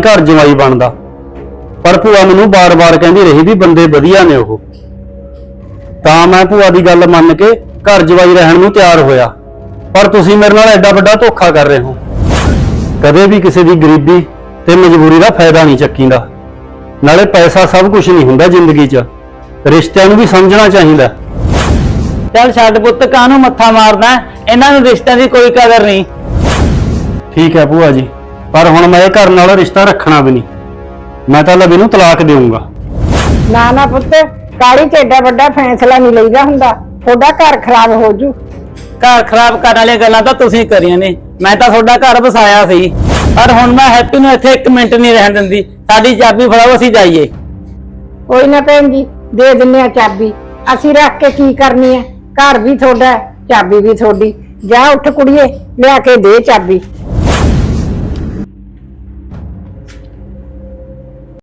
ਘਰ ਜਵਾਈ ਬਣਦਾ। ਪਰ ਭੂਆ ਮੈਨੂੰ ਬਾਰ-ਬਾਰ ਕਹਿੰਦੀ ਰਹੀ ਵੀ ਬੰਦੇ ਵਧੀਆ ਨੇ ਉਹ। ਤਾਂ ਮੈਂ ਭੂਆ ਦੀ ਗੱਲ ਮੰਨ ਕੇ ਘਰ ਜਵਾਈ ਰਹਿਣ ਨੂੰ ਤਿਆਰ ਹੋਇਆ। ਪਰ ਤੁਸੀਂ ਮੇਰੇ ਨਾਲ ਐਡਾ ਵੱਡਾ ਧੋਖਾ ਕਰ ਰਹੇ ਹੋ। ਕਦੇ ਵੀ ਕਿਸੇ ਦੀ ਗਰੀਬੀ ਤੇ ਮਜਬੂਰੀ ਦਾ ਫਾਇਦਾ ਨਹੀਂ ਚੱਕੀਦਾ। ਨਾਲੇ ਪੈਸਾ ਸਭ ਕੁਝ ਨਹੀਂ ਹੁੰਦਾ ਜ਼ਿੰਦਗੀ 'ਚ। ਰਿਸ਼ਤਿਆਂ ਨੂੰ ਵੀ ਸਮਝਣਾ ਚਾਹੀਦਾ। ਚੱਲ ਛੱਡ ਪੁੱਤ ਕਾਹਨੂੰ ਮੱਥਾ ਮਾਰਦਾ? ਇਹਨਾਂ ਨੂੰ ਰਿਸ਼ਤਿਆਂ ਦੀ ਕੋਈ ਕਦਰ ਨਹੀਂ। ਠੀਕ ਹੈ ਭੂਆ ਜੀ। ਪਰ ਹੁਣ ਮੈਂ ਇਹ ਘਰ ਨਾਲ ਰਿਸ਼ਤਾ ਰੱਖਣਾ ਵੀ ਨਹੀਂ। ਮੈਂ ਤਾਂ ਲਵੀ ਨੂੰ ਤਲਾਕ ਦੇਵਾਂਗਾ ਨਾ ਨਾ ਪੁੱਤ ਕਾਲੀ ਚ ਏਡਾ ਵੱਡਾ ਫੈਸਲਾ ਨਹੀਂ ਲਈਦਾ ਹੁੰਦਾ। ਤੁਹਾਡਾ ਘਰ ਖਰਾਬ ਹੋ ਜੂ। ਘਰ ਖਰਾਬ ਕਰਨ ਵਾਲੀਆਂ ਗੱਲਾਂ ਤਾਂ ਤੁਸੀਂ ਕਰੀਆਂ ਨੇ। ਮੈਂ ਤਾਂ ਤੁਹਾਡਾ ਘਰ ਵਸਾਇਆ ਸੀ। ਪਰ ਹੁਣ ਮੈਂ ਹੈਪੀ ਨੂੰ ਇੱਥੇ ਇੱਕ ਮਿੰਟ ਨਹੀਂ ਰਹਿਣ ਦਿੰਦੀ। ਸਾਡੀ ਚਾਬੀ ਫੜਾਓ ਅਸੀਂ ਜਾਈਏ। ਕੋਈ ਨਾ ਭੈਣ ਜੀ ਦੇ ਦਿੰਨੇ ਆ ਚਾਬੀ। ਅਸੀਂ ਰੱਖ ਕੇ ਕੀ ਕਰਨੀ ਹੈ? ਘਰ ਵੀ ਤੁਹਾਡਾ ਚਾਬੀ ਵੀ ਤੁਹਾਡੀ। ਜਾ ਉੱਠ ਕੁੜੀਏ ਲਿਆ ਕੇ ਦੇ ਚਾਬੀ।